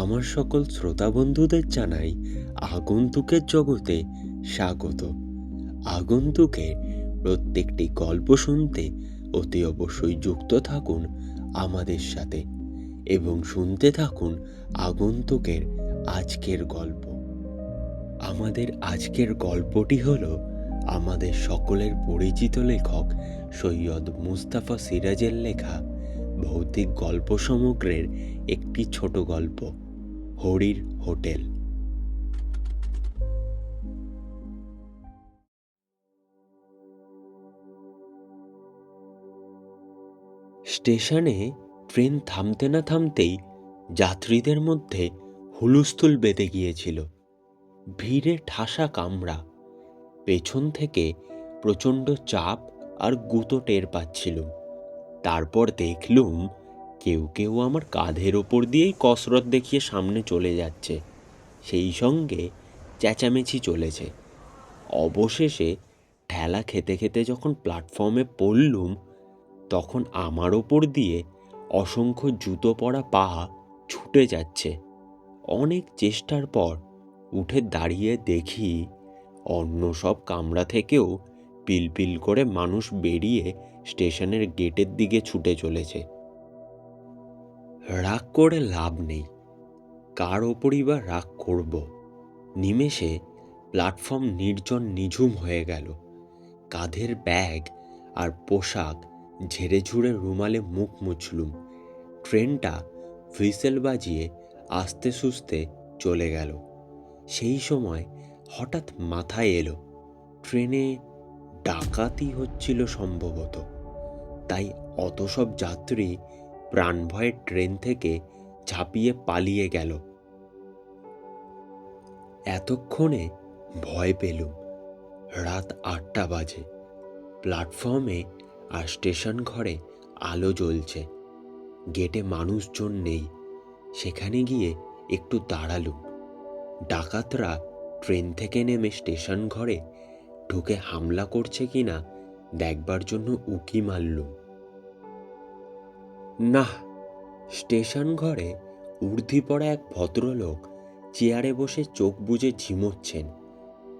আমার সকল শ্রোতা বন্ধুদের জানাই আগন্তুকের জগতে স্বাগত। আগন্তুকের প্রত্যেকটি গল্প শুনতে অতি অবশ্যই যুক্ত থাকুন আমাদের সাথে এবং শুনতে থাকুন আগন্তুকের আজকের গল্প। আমাদের আজকের গল্পটি হল আমাদের সকলের পরিচিত লেখক সৈয়দ মুস্তাফা সিরাজের লেখা ভৌতিক গল্প সমগ্রের একটি ছোট গল্প। হরির হোটেল। স্টেশনে ট্রেন থামতে না থামতেই যাত্রীদের মধ্যে হুলুস্থুল বেঁধে গিয়েছিল। ভিড়ে ঠাসা কামড়া পেছন থেকে প্রচণ্ড চাপ আর গুঁতো টের পাচ্ছিলুম। তারপর দেখলুম কেউ কেউ আমার কাঁধের ওপর দিয়েই কসরত দেখিয়ে সামনে চলে যাচ্ছে। সেই সঙ্গে চেঁচামেচি চলেছে। অবশেষে ঠেলা খেতে খেতে যখন প্ল্যাটফর্মে পড়লুম, তখন আমার ওপর দিয়ে অসংখ্য জুতো পরা পা ছুটে যাচ্ছে। অনেক চেষ্টার পর উঠে দাঁড়িয়ে দেখি অন্য সব কামরা থেকেও পিলপিল করে মানুষ বেরিয়ে স্টেশনের গেটের দিকে ছুটে চলেছে। রাগ করে লাভ নেই। কার ওপরই বা রাগ করব? নিমেষে প্ল্যাটফর্ম নির্জন নিঝুম হয়ে গেল। কাঁধের ব্যাগ আর পোশাক ঝেড়ে ঝুড়ে রুমালে মুখ মুছলুম। ট্রেনটা হুইসেল বাজিয়ে আস্তে সুস্তে চলে গেল। সেই সময় হঠাৎ মাথায় এলো, ট্রেনে ডাকাতি হচ্ছিল সম্ভবত। তাই অত সব যাত্রী প্রাণভয়ে ট্রেন থেকে ঝাঁপিয়ে পালিয়ে গেল। এতক্ষণে ভয় পেলুম। রাত আটটা বাজে। প্ল্যাটফর্মে আর স্টেশন ঘরে আলো জ্বলছে। গেটে মানুষজন নেই। সেখানে গিয়ে একটু দাঁড়ালুম। ডাকাতরা ট্রেন থেকে নেমে স্টেশন ঘরে ঢুকে হামলা করছে কিনা দেখবার জন্য উকি মারলুম। না স্টেশন ঘরে উর্ধি পড়া এক ভদ্রলোক চেয়ারে বসে চোখ বুজে ঝিমোচ্ছেন।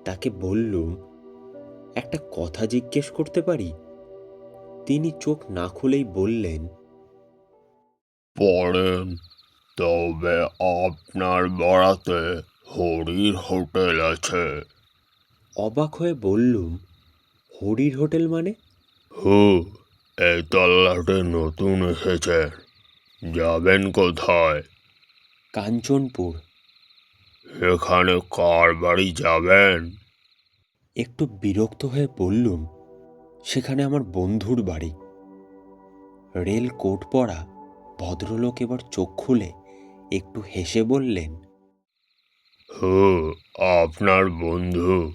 তাকে বললুম একটা কথা জিজ্ঞেস করতে পারি? তিনি চোখ না খুলেই বললেন পড়েন তবে আপনার বাড়াতে হরির হোটেল আছে। অবাক হয়ে বললুম হরির হোটেল মানে? হু এই তল্লাটে নতুন এসেছেন যাবেন কোথায়? কাঞ্চনপুর। এখানে কার বাড়ি যাবেন? একটু বিরক্ত হয়ে বললুম সেখানে আমার বন্ধুর বাড়ি। রেল কোট পরা ভদ্রলোক এবার চোখ খুলে একটু হেসে বললেন হু আপনার বন্ধু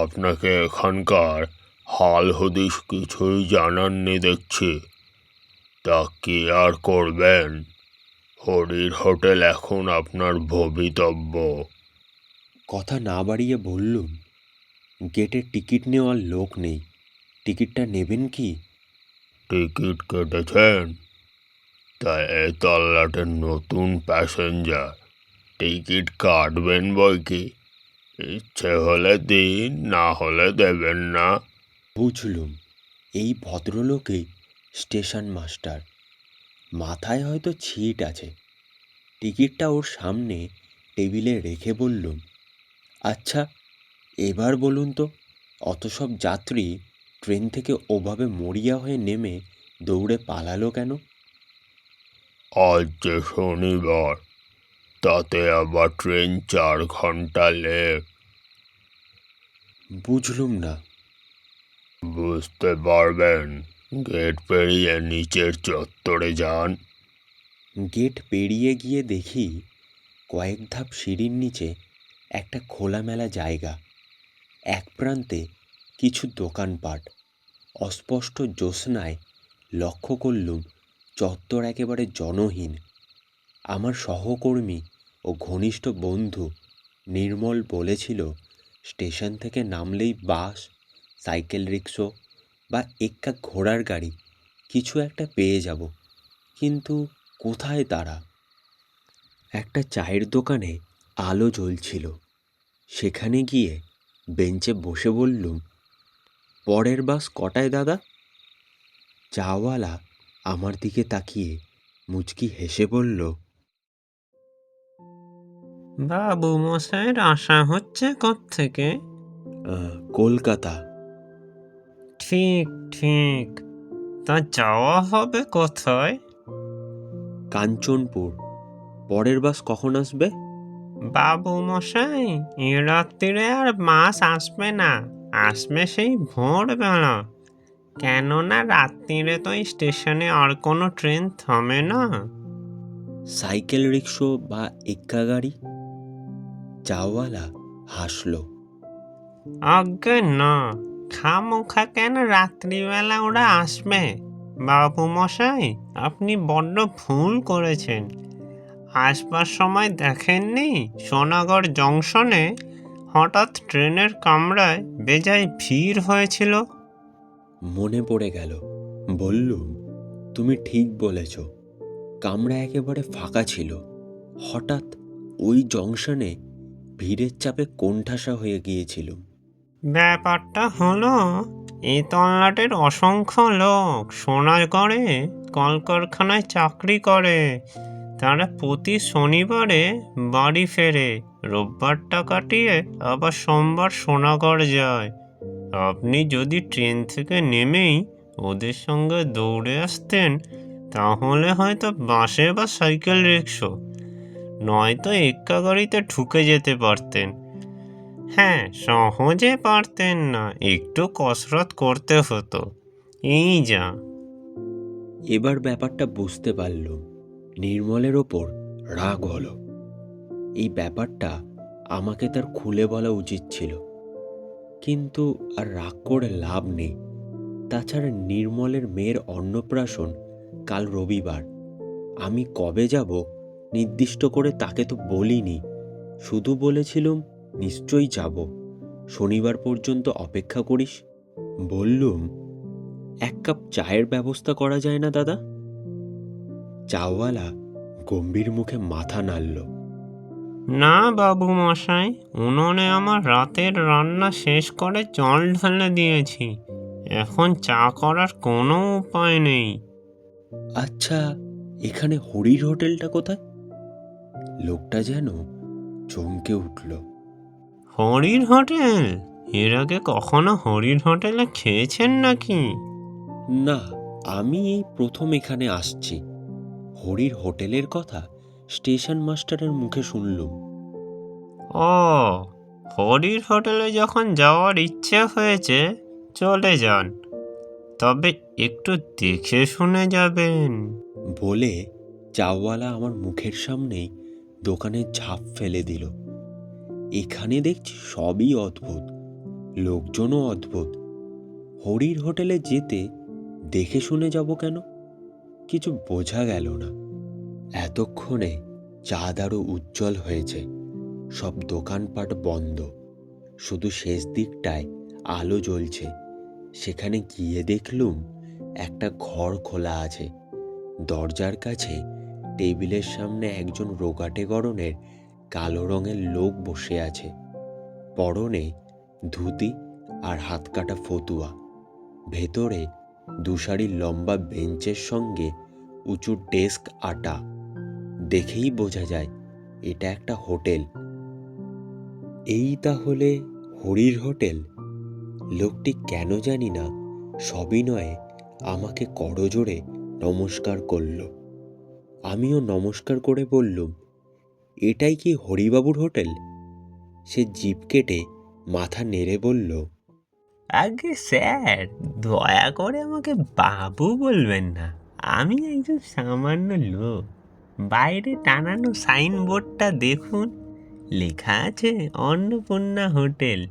আপনাকে এখানকার হাল হদিস কিছুই জানাননি দেখছি। তা কি আর করবেন? হরির হোটেল এখন আপনার ভবিতব্য। কথা না বাড়িয়ে বললুম গেটে টিকিট নেওয়ার লোক নেই। টিকিটটা নেবেন কি? টিকিট কেটেছেন? তা এ তল্লাটের নতুন প্যাসেঞ্জার টিকিট কাটবেন বই কি? ইচ্ছে হলে দিন না হলে দেবেন না। বুঝলুম এই ভদ্রলোকই স্টেশন মাস্টার। মাথায় হয়তো ছিট আছে। টিকিটটা ওর সামনে টেবিলে রেখে বললুম আচ্ছা এবার বলুন তো অত সব যাত্রী ট্রেন থেকে ওভাবে মরিয়া হয়ে নেমে দৌড়ে পালালো কেন? আজ যে শনিবার তাতে আবার ট্রেন চার ঘণ্টা লেট। বুঝলুম না। বুঝতে পারবেন। গেট পেরিয়ে নিচের চত্বরে যান। গেট পেরিয়ে গিয়ে দেখি কয়েক ধাপ সিঁড়ির নিচে একটা খোলামেলা জায়গা। এক প্রান্তে কিছু দোকানপাট। অস্পষ্ট জ্যোৎস্নায় লক্ষ্য করলুম চত্বর একেবারে জনহীন। আমার সহকর্মী ও ঘনিষ্ঠ বন্ধু নির্মল বলেছিল, স্টেশন থেকে নামলেই বাস। সাইকেল রিক্সো বা এক্কা ঘোড়ার গাড়ি কিছু একটা পেয়ে যাব। কিন্তু কোথায় তারা? একটা চায়ের দোকানে আলো জ্বলছিল। সেখানে গিয়ে বেঞ্চে বসে বললুম পরের বাস কটায় দাদা? চাওয়ালা আমার দিকে তাকিয়ে মুচকি হেসে বলল বাবু মশাইয়ের আশা হচ্ছে থেকে কলকাতা। ঠিক ঠিক। তা যাওয়া হবে কোথায়? কাঞ্চনপুর। পরের বাস কখন আসবে? বাবু মশাই এ রাত্রিরে আর মাস আসবে না। আসবে সেই ভোরবেলা। কেননা রাত্রিরে তো এই স্টেশনে আর কোনো ট্রেন থামে না। সাইকেল রিক্সো বা এক্কা গাড়ি? চাওয়ালা হাসলো। আজ্ঞে না। খামোখা কেন রাত্রিবেলা ওরা আসবে? বাবু মশাই, আপনি বড্ড ভুল করেছেন। আসবার সময় দেখেননি সোনাগড় জংশনে হঠাৎ ট্রেনের কামরায় বেজায় ভিড় হয়েছিল? মনে পড়ে গেল। বললুম তুমি ঠিক বলেছ। কামরা একেবারে ফাঁকা ছিল। হঠাৎ ওই জংশনে ভিড়ের চাপে কোণঠাসা হয়ে গিয়েছিলুম ব্যাপারটা হলো এই তল্লাটের অসংখ্য লোক সোনাগড়ে কলকারখানায় চাকরি করে। তারা প্রতি শনিবারে বাড়ি ফেরে। রোববারটা কাটিয়ে আবার সোমবার সোনাগড় যায়। আপনি যদি ট্রেন থেকে নেমেই ওদের সঙ্গে দৌড়ে আসতেন, তাহলে হয়তো বাসে বা সাইকেল রিক্সো নয়তো এক্কা গাড়িতে ঢুকে যেতে পারতেন। হ্যাঁ সহজে পারতেন না। একটু কসরত করতে হতো। এই যা। এবার ব্যাপারটা বুঝতে পারলুম নির্মলের ওপর রাগ হলো। এই ব্যাপারটা আমাকে তার খুলে বলা উচিত ছিল। কিন্তু আর রাগ করে লাভ নেই। তাছাড়া নির্মলের মেয়ের অন্নপ্রাশন কাল রবিবার। আমি কবে যাব নির্দিষ্ট করে তাকে তো বলিনি। শুধু বলেছিলুম নিশ্চয়ই যাব। শনিবার পর্যন্ত অপেক্ষা করিস। বললুম এক কাপ চায়ের ব্যবস্থা করা যায় না দাদা? চাওয়ালা গম্ভীর মুখে মাথা নাড়ল। না বাবু মশাই উনুনে আমার রাতের রান্না শেষ করে জল ঢেলে দিয়েছি। এখন চা করার কোনো উপায় নেই। আচ্ছা এখানে হরির হোটেলটা কোথায়? লোকটা যেন চমকে উঠল। হরির হোটেল? এর আগে কখনো হরির হোটেলে খেয়েছেন নাকি? না আমি এই প্রথম এখানে আসছি। হরির হোটেলের কথা স্টেশন মাস্টারের মুখে শুনলুম। ও হরির হোটেলে যখন যাওয়ার ইচ্ছে হয়েছে চলে যান। তবে একটু দেখে শুনে যাবেন। বলে চাওয়ালা আমার মুখের সামনেই দোকানে ঝাঁপ ফেলে দিল। এখানে দেখছি সবই অদ্ভুত, লোকজনও অদ্ভুত। হরির হোটেলে যেতে দেখে শুনে যাব কেন? কিছু বোঝা গেল না। এতক্ষণে চাঁদ আরও উজ্জ্বল হয়েছে, সব দোকানপাট বন্ধ, শুধু শেষ দিকটায় আলো জ্বলছে। সেখানে গিয়ে দেখলুম একটা ঘর খোলা আছে। দরজার কাছে টেবিলের সামনে একজন রোগাটে গরনের কালো রঙের লোক বসে আছে। পরনে ধুতি আর হাত কাটা ফতুয়া। ভেতরে দুসারি লম্বা বেঞ্চের সঙ্গে উঁচু ডেস্ক আটা। দেখেই বোঝা যায়, এটা একটা হোটেল। এই তাহলে হরির হোটেল? লোকটি কেন জানি না সবিনয়ে আমাকে করজোড়ে নমস্কার করল। আমিও নমস্কার করে বললুম এটাই কি হরিবাবুর হোটেল? সে জিপ কেটে মাথা নেড়ে বলল আগে স্যার দয়া করে আমাকে বাবু বলবেন না। আমি একজন সামান্য লোক। বাইরে টানানো সাইনবোর্ডটা দেখুন। লেখা আছে অন্নপূর্ণা হোটেল।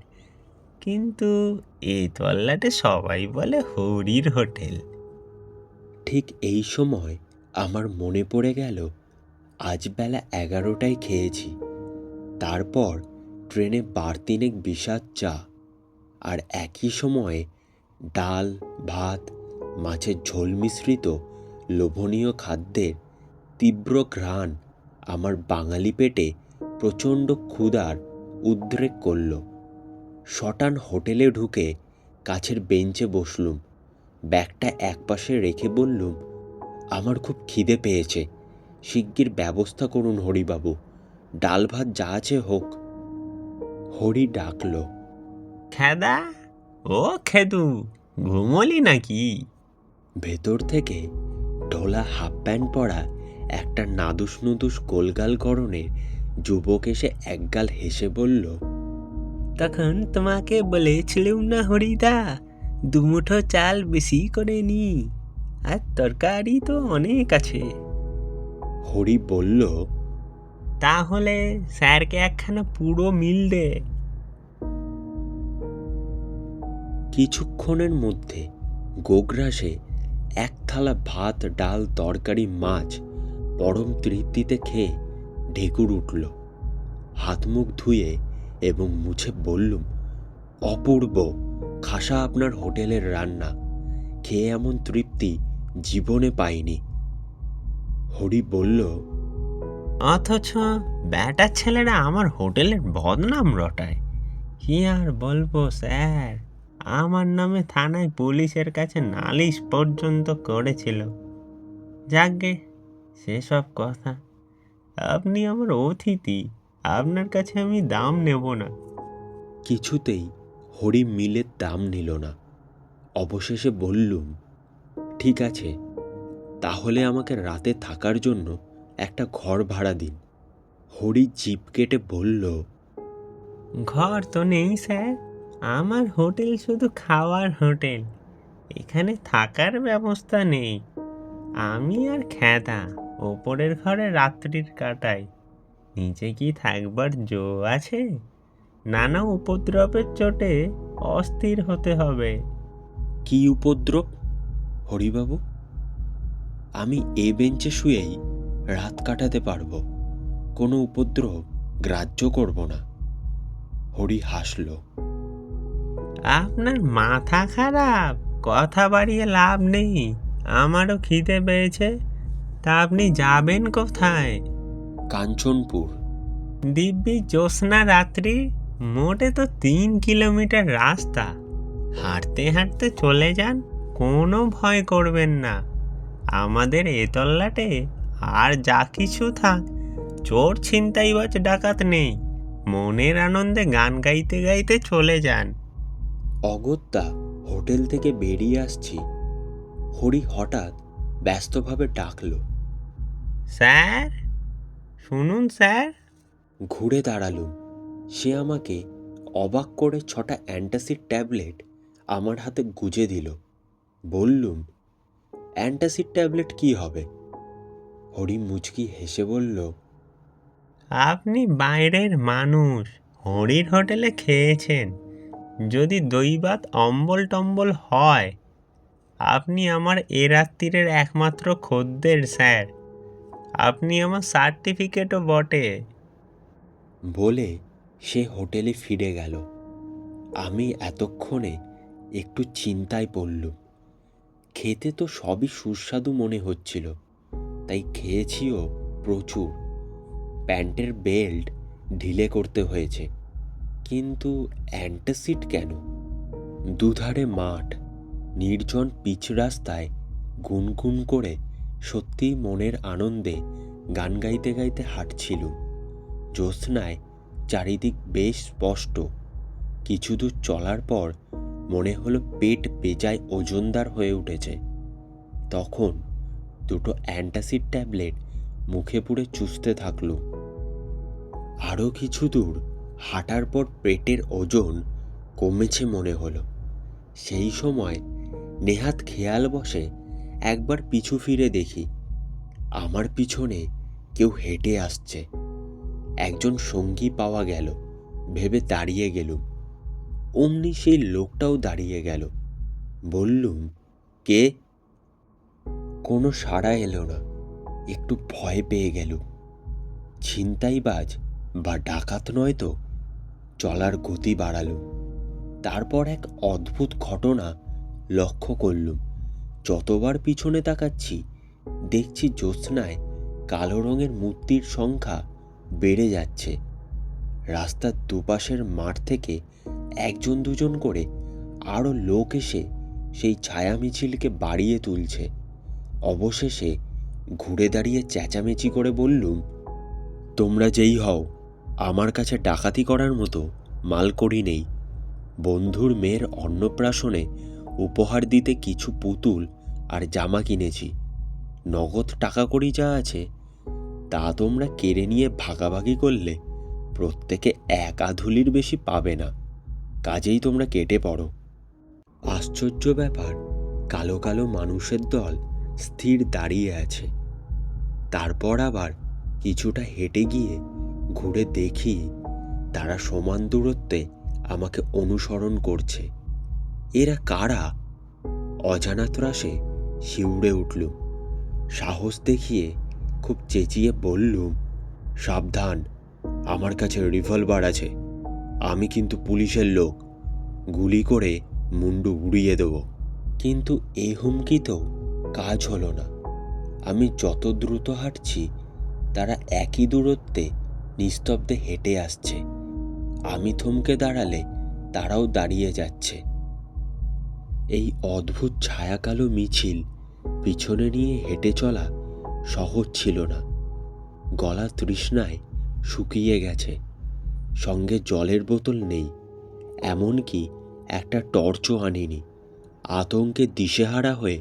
কিন্তু এই তল্লাটে সবাই বলে হরির হোটেল। ঠিক এই সময় আমার মনে পড়ে গেল আজ বেলা এগারোটায় খেয়েছি। তারপর ট্রেনে বার তিনেক বিষাদ চা আর একই সময়ে ডাল, ভাত, মাছের ঝোল মিশ্রিত লোভনীয় খাদ্যের তীব্র ঘ্রাণ আমার বাঙালি পেটে প্রচণ্ড ক্ষুধার উদ্রেক করল। শটান হোটেলে ঢুকে কাছের বেঞ্চে বসলুম। ব্যাগটা একপাশে রেখে বললুম, আমার খুব খিদে পেয়েছে। শিগগির ব্যবস্থা করুন হরিবাবু। ডাল ভাত যা আছে হোক। হরি ডাকলো। খেদা? ও খেদু ঘুমলি নাকি? ভেতর থেকে ঢোলা হাফ প্যান্ট পরা একটা নাদুস নুদুস গোলগাল গরনের যুবক এসে একগাল হেসে বলল তখন তোমাকে বলেছিলুম না হরিদা দুমুঠো চাল বেশি করে নি। আর তরকারি তো অনেক আছে। হরি বলল তাহলে স্যারকে একখানা পুরো মিল দে। কিছুক্ষণের মধ্যে গোগ্রাসে এক থালা ভাত ডাল তরকারি মাছ পরম তৃপ্তিতে খেয়ে ঢেকুর উঠল। হাত মুখ ধুয়ে এবং মুছে বললুম অপূর্ব খাসা আপনার হোটেলের রান্না। খেয়ে এমন তৃপ্তি জীবনে পাইনি। হরি বলল অথচ ব্যাটার ছেলেরা আমার হোটেলের বদনাম রটায়। কি আর বলব স্যার আমার নামে থানায় পুলিশের কাছে নালিশ পর্যন্ত করেছিল। যাকগে সেসব কথা। আপনি আমার অতিথি আপনার কাছে আমি দাম নেব না। কিছুতেই হরি মিলের দাম নিল না। অবশেষে বললুম ঠিক আছে তাহলে আমাকে রাতে থাকার জন্য একটা ঘর ভাড়া দিন। হরি জিপ কেটে বলল ঘর তো নেই স্যার। আমার হোটেল শুধু খাওয়ার হোটেল। এখানে থাকার ব্যবস্থা নেই। আমি আর খ্যাতা ওপরের ঘরে রাত্রির কাটাই। নিচে কি থাকবার জো আছে? নানা উপদ্রবের চোটে অস্থির হতে হবে। কি উপদ্রব হরিবাবু? আমি এ বেঞ্চে শুয়েই রাত কাটাতে পারব। কোনো উপদ্রব গ্রাহ্য করব না। হরি হাসল। আপনার মাথা খারাপ কথা বাড়িয়ে লাভ নেই আমারও খিদে পেয়েছে তা আপনি যাবেন কোথায়? কাঞ্চনপুর। দিব্যি জ্যোৎস্না রাত্রি মোটে তো তিন কিলোমিটার রাস্তা। হাঁটতে হাঁটতে চলে যান কোনো ভয় করবেন না। আমাদের এ তল্লাটে আর যা কিছু থাক। চোর ছিনতাইবাজ ডাকাত নেই। মনের আনন্দে গান গাইতে গাইতে চলে যান। অগত্যা হোটেল থেকে বেরিয়ে আসছি। হরি হঠাৎ ব্যস্তভাবে ডাকল। স্যার? শুনুন স্যার। ঘুরে দাঁড়ালুম সে আমাকে অবাক করে ছটা অ্যান্টাসিড ট্যাবলেট আমার হাতে গুজে দিল। বললুম অ্যান্টাসিড ট্যাবলেট কি হবে? হরি মুচকি হেসে বলল আপনি বাইরের মানুষ। হরির হোটেলে খেয়েছেন। যদি দৈবাত অম্বল টম্বল হয় আপনি আমার এ রাত্রিরের একমাত্র খদ্দের স্যার। আপনি আমার সার্টিফিকেটও বটে। বলে সে হোটেলে ফিরে গেল। আমি এতক্ষণে একটু চিন্তায় পড়লুম। খেতে তো সবই সুস্বাদু মনে হচ্ছিল। তাই খেয়েছিও প্রচুর। প্যান্টের বেল্ট ঢিলে করতে হয়েছে। কিন্তু অ্যান্টাসিড কেন? দুধারে মাঠ, নির্জন পিচ রাস্তায় গুনগুন করে সত্যিই মনের আনন্দে গান গাইতে গাইতে হাঁটছিলুম। জ্যোৎস্নায় চারিদিক বেশ স্পষ্ট। কিছু দূর চলার পর মনে হলো পেট বেজায় ওজনদার হয়ে উঠেছে। তখন দুটো অ্যান্টাসিড ট্যাবলেট মুখে পুড়ে চুষতে থাকল। আরও কিছু দূর হাঁটার পর পেটের ওজন কমেছে মনে হলো। সেই সময় নেহাত খেয়াল বসে একবার পিছু ফিরে দেখি, আমার পিছনে কেউ হেঁটে আসছে। একজন সঙ্গী পাওয়া গেল, ভেবে দাঁড়িয়ে গেলুম। অমনি সেই লোকটাও দাঁড়িয়ে গেল। বললুম, কে? কোনো সাড়া এলো না। একটু ভয় পেয়ে গেলুম ছিনতাইবাজ বা ডাকাত নয় তো? চলার গতি বাড়ালুম তারপর এক অদ্ভুত ঘটনা লক্ষ্য করলুম। যতবার পিছনে তাকাচ্ছি, দেখছি জ্যোৎস্নায় কালো রঙের মূর্তির সংখ্যা বেড়ে যাচ্ছে। রাস্তার দুপাশের মাঠ থেকে একজন দুজন করে আরও লোক এসে সেই ছায়া মিছিলকে বাড়িয়ে তুলছে। অবশেষে ঘুরে দাঁড়িয়ে চেঁচামেচি করে বললুম, তোমরা যেই হও, আমার কাছে ডাকাতি করার মতো মালকড়ি নেই। বন্ধুর মেয়ের অন্নপ্রাশনে উপহার দিতে কিছু পুতুল আর জামা কিনেছি। নগদ টাকা কড়ি যা আছে, তা তোমরা কেড়ে নিয়ে ভাগাভাগি করলে প্রত্যেকে এক আধুলির বেশি পাবে না। কাজেই তোমরা কেটে পড়ো। আশ্চর্য ব্যাপার, কালো কালো মানুষের দল স্থির দাঁড়িয়ে আছে। তারপর আবার কিছুটা হেঁটে গিয়ে ঘুরে দেখি তারা সমান দূরত্বে আমাকে অনুসরণ করছে। এরা কারা? অজানা ত্রাসে শিউড়ে উঠলুম সাহস দেখিয়ে খুব চেঁচিয়ে বললুম, সাবধান, আমার কাছে রিভলভার আছে। আমি কিন্তু পুলিশের লোক। গুলি করে মুন্ডু উড়িয়ে দেব। কিন্তু এই হুমকিতেও কাজ হলো না। আমি যত দ্রুত হাঁটছি, তারা একই দূরত্বে নিস্তব্ধে হেঁটে আসছে। আমি থমকে দাঁড়ালে তারাও দাঁড়িয়ে যাচ্ছে। এই অদ্ভুত ছায়াকালো মিছিল পিছনে নিয়ে হেঁটে চলা সহজ ছিল না। গলা তৃষ্ণায় শুকিয়ে গেছে। সঙ্গে জলের বোতল নেই, এমনকি একটা টর্চও আনিনি। আতঙ্কে দিশেহারা হয়ে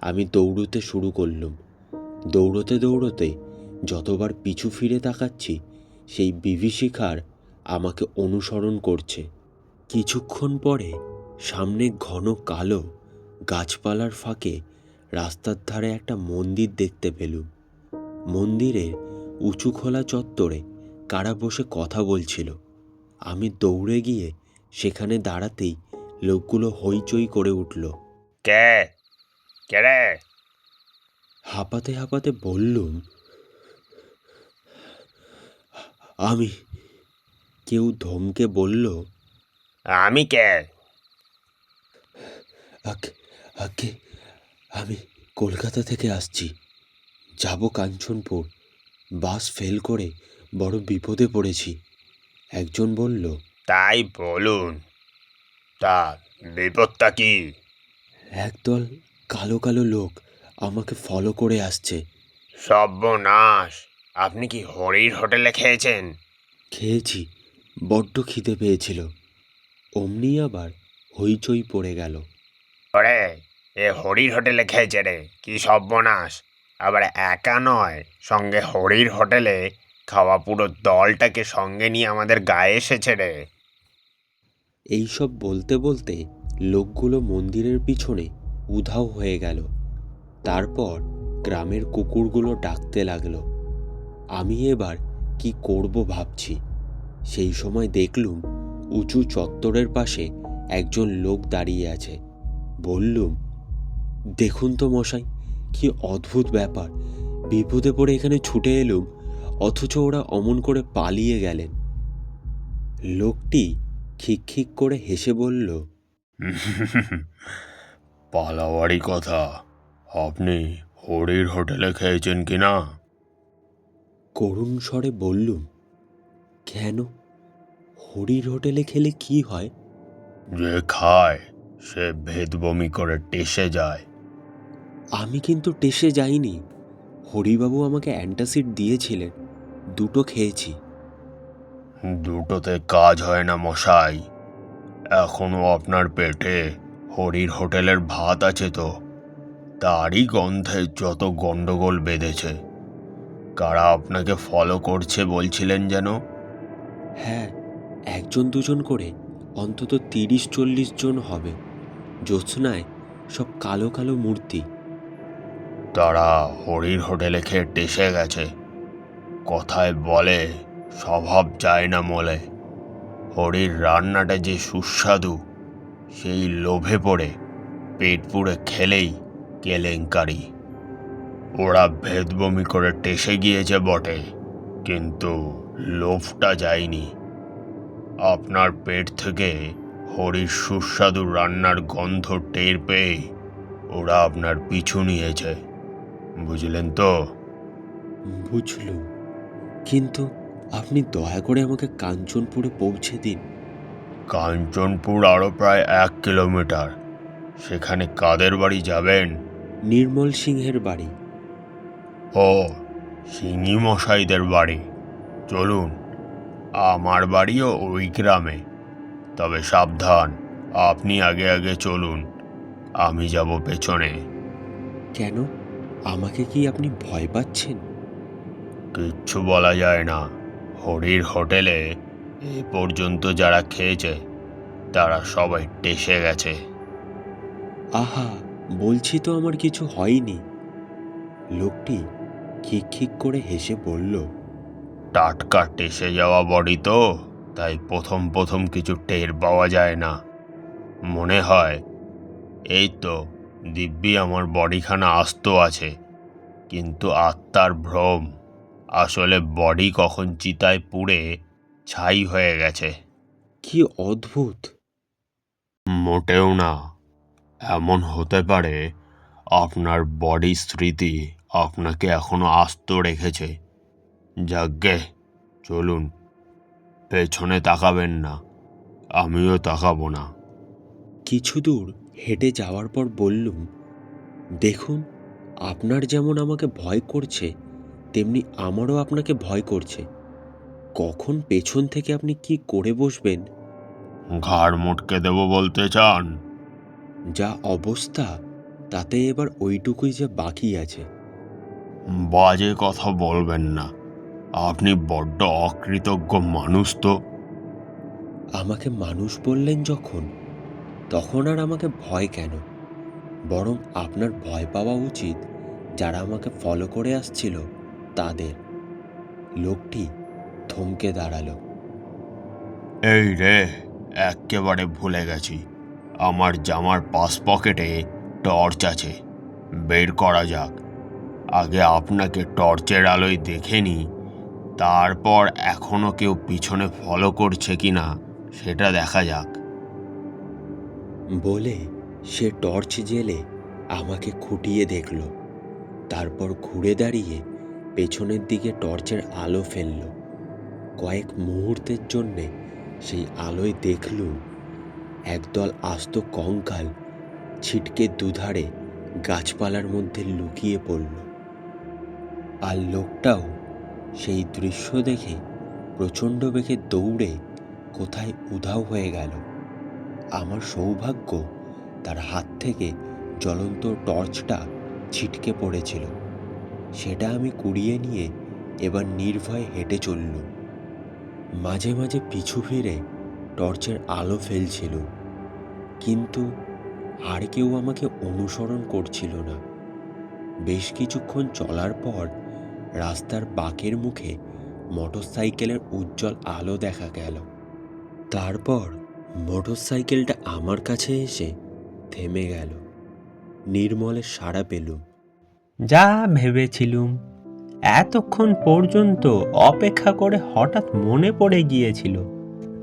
আমি দৌড়তে শুরু করলুম। দৌড়তে দৌড়তে যতবার পিছু ফিরে তাকাচ্ছি, সেই বিভীষিকার আমাকে অনুসরণ করছে। কিছুক্ষণ পরে সামনে ঘন কালো গাছপালার ফাঁকে রাস্তার ধারে একটা মন্দির দেখতে পেলুম। মন্দিরের উঁচু খোলা চত্বরে কারা বসে কথা বলছিল। আমি দৌড়ে গিয়ে সেখানে দাঁড়াতেই লোকগুলো হইচই করে উঠল। কে? কে রে? হাঁপাতে হাঁপাতে বললুম আমি কেউ ধমকে বলল আমি কে? আগে আগে আমি কলকাতা থেকে আসছি। যাব কাঞ্চনপুর। বাস ফেল করে বড় বিপদে পড়েছি। একজন বলল তাই বলুন। তা বিপদটা কি? একদল কালো কালো লোক আমাকে ফলো করে আসছে। সর্বনাশ! আপনি কি হরির হোটেলে খেয়েছেন? খেয়েছি বড্ড খিদে পেয়েছিল। অমনি আবার হইচই পড়ে গেল। ওরে এ হরির হোটেলে খেয়েছে রে কি সর্বনাশ! আবার একা নয় সঙ্গে হরির হোটেলে খাওয়া পুরো দলটাকে সঙ্গে নিয়ে আমাদের গায়ে এসেছে রে। এইসব বলতে বলতে লোকগুলো মন্দিরের পিছনে উধাও হয়ে গেল। তারপর গ্রামের কুকুরগুলো ডাকতে লাগল। আমি এবার কি করব ভাবছি। সেই সময় দেখলুম উঁচু চত্বরের পাশে একজন লোক দাঁড়িয়ে আছে। বললুম, দেখুন তো মশাই, কি অদ্ভুত ব্যাপার। বিপদে পড়ে এখানে ছুটে এলুম অথচ ওরা অমন করে পালিয়ে গেলেন। লোকটি খিকখিক করে হেসে বলল পালাওয়ারি কথা আপনি হরির হোটেলে খেয়েছেন কি না? করুণ স্বরে বললুম কেন? হরির হোটেলে খেলে কি হয়? যে খায় সে ভেদ বমি করে টেসে যায়। আমি কিন্তু টেসে যাইনি। হরিবাবু আমাকে অ্যান্টাসিড দিয়েছিলেন। দুটো খেয়েছি। দুটোতে কাজ হয় না মশাই। এখনও আপনার পেটে হরির হোটেলের ভাত আছে তো। তারই গন্ধে যত গন্ডগোল বেঁধেছে। কারা আপনাকে ফলো করছে বলছিলেন যেন? হ্যাঁ একজন দুজন করে অন্তত তিরিশ চল্লিশ জন হবে। জ্যোৎস্নায় সব কালো কালো মূর্তি। তারা হরির হোটেলে খেয়ে টেসে গেছে। কথায় বলে, স্বভাব যায় না মলে। হরির রান্নাটা যে সুস্বাদু, সেই লোভে পড়ে, পেট পুড়ে খেলেই কেলেঙ্কারি। ওরা ভেদবমি করে টেসে গিয়েছে বটে, কিন্তু লোভটা যায়নি। আপনার পেট থেকে হরির সুস্বাদু রান্নার গন্ধ টের পেয়ে ওরা আপনার পিছু নিয়েছে। বুঝলেন তো? বুঝলুম। কিন্তু আপনি দয়া করে আমাকে কাঞ্চনপুরে পৌঁছে দিন। কাঞ্চনপুর আরও প্রায় এক কিলোমিটার। সেখানে কাদের বাড়ি যাবেন? নির্মল সিংহের বাড়ি। ও সিঙি মশাইদের বাড়ি। চলুন আমার বাড়িও ওই গ্রামে। তবে সাবধান আপনি আগে আগে চলুন। আমি যাব পেছনে। কেন? আমাকে কি আপনি ভয় পাচ্ছেন? কিচ্ছু বলা যায় না। হরির হোটেলে এ পর্যন্ত যারা খেয়েছে তারা সবাই টেসে গেছে। আহা বলছি তো আমার কিছু হয়নি। লোকটি খিক খিক করে হেসে বলল টাটকা টেসে যাওয়া বডি তো তাই প্রথম প্রথম কিছু টের পাওয়া যায় না। মনে হয় এই তো দিব্যি আমার বডিখানা আস্ত আছে কিন্তু আত্মার ভ্রম। আসলে বডি কখন চিতায় পুড়ে ছাই হয়ে গেছে। কি অদ্ভুত। মোটেও না। এমন হতে পারে আপনার বডি স্মৃতি আপনাকে এখনও আস্ত রেখেছে। যাজ্ঞে চলুন। পেছনে তাকাবেন না। আমিও তাকাবো না। কিছু দূর হেঁটে যাওয়ার পর বললুম দেখুন আপনার যেমন আমাকে ভয় করছে তেমনি আমারও আপনাকে ভয় করছে। কখন পেছন থেকে আপনি কি করে বসবেন? ঘাড় মুটকে দেবো বলতে চান? যা অবস্থা তাতে এবার ওইটুকুই যে বাকি আছে। বাজে কথা বলবেন না। আপনি বড্ড অকৃতজ্ঞ মানুষ তো। আমাকে মানুষ বললেন যখন তখন আর আমাকে ভয় কেন? বরং আপনার ভয় পাওয়া উচিত যারা আমাকে ফলো করে আসছিল। তাদের। লোকটি থমকে দাঁড়াল। এই রে এক্কেবারে ভুলে গেছি। আমার জামার পাস পকেটে টর্চ আছে। বের করা যাক। আগে আপনাকে টর্চের আলোয় দেখে নি তারপর এখনও কেউ পিছনে ফলো করছে কি না সেটা দেখা যাক। বলে সে টর্চ জেলে আমাকে খুঁটিয়ে দেখল। তারপর ঘুরে দাঁড়িয়ে পেছনের দিকে টর্চের আলো ফেলল। কয়েক মুহূর্তের জন্যে সেই আলোয় দেখল একদল আস্ত কঙ্কাল ছিটকে দুধারে গাছপালার মধ্যে লুকিয়ে পড়ল। আর লোকটাও সেই দৃশ্য দেখে প্রচণ্ড বেগে দৌড়ে কোথায় উধাও হয়ে গেল। আমার সৌভাগ্য তার হাত থেকে জ্বলন্ত টর্চটা ছিটকে পড়েছিল। সেটা আমি কুড়িয়ে নিয়ে এবার নির্ভয়ে হেঁটে চলল মাঝে মাঝে পিছু ফিরে টর্চের আলো ফেলছিল। কিন্তু আর কেউ আমাকে অনুসরণ করছিল না। বেশ কিছুক্ষণ চলার পর রাস্তার বাঁকের মুখে মোটরসাইকেলের উজ্জ্বল আলো দেখা গেল। তারপর মোটরসাইকেলটা আমার কাছে এসে থেমে গেল। নির্মলের সাড়া পেলুম। যা ভেবেছিলুম। এতক্ষণ পর্যন্ত অপেক্ষা করে হঠাৎ মনে পড়ে গিয়েছিল,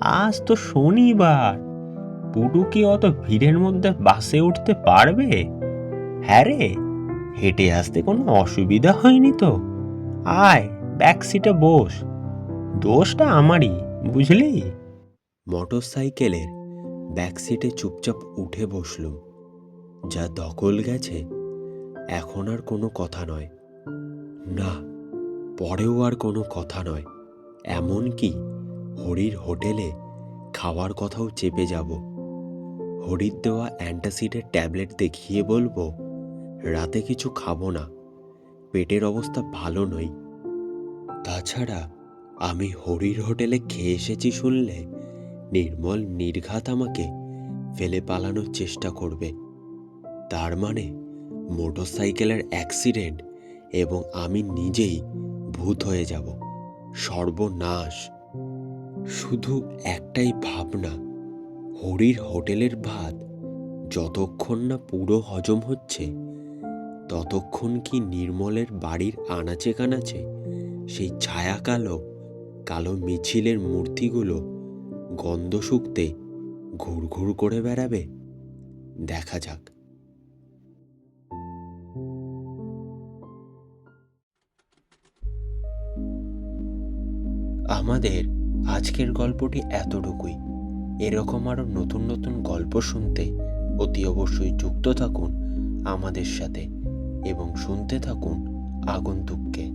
আজ তো শনিবার পুটু কি অত ভিড়ের মধ্যে বাসে উঠতে পারবে? হ্যাঁ রে, হেঁটে আসতে কোনো অসুবিধা হয়নি তো? আয় ব্যাক সিটে বস। দোষটা আমারই, বুঝলি? মোটরসাইকেলের ব্যাক সিটে চুপচাপ উঠে বসলুম। যা দখল গেছে এখন আর কোনো কথা নয়। না, পরেও আর কোনো কথা নয়। এমন কি? হরির হোটেলে খাওয়ার কথাও চেপে যাব। হরির দেওয়া অ্যান্টাসিডের ট্যাবলেট দেখিয়ে বলব, রাতে কিছু খাব না। পেটের অবস্থা ভালো নই। তাছাড়া আমি হরির হোটেলে খেয়ে এসেছি শুনলে নির্মল নির্ঘাত আমাকে ফেলে পালানোর চেষ্টা করবে। তার মানে মোটরসাইকেলের অ্যাক্সিডেন্ট এবং আমি নিজেই ভূত হয়ে যাব। সর্বনাশ। শুধু একটাই ভাবনা, হরির হোটেলের ভাত যতক্ষণ না পুরো হজম হচ্ছে, ততক্ষণ কি নির্মলের বাড়ির আনাচে কানাচে সেই ছায়া কালো কালো মিছিলের মূর্তিগুলো গন্ধ শুকতে ঘুরঘুর করে বেড়াবে? দেখা যাক। আমাদের আজকের গল্পটি এতটুকুই। এরকম আরও নতুন নতুন গল্প শুনতে অতি অবশ্যই যুক্ত থাকুন আমাদের সাথে এবং শুনতে থাকুন আগন্তুককে।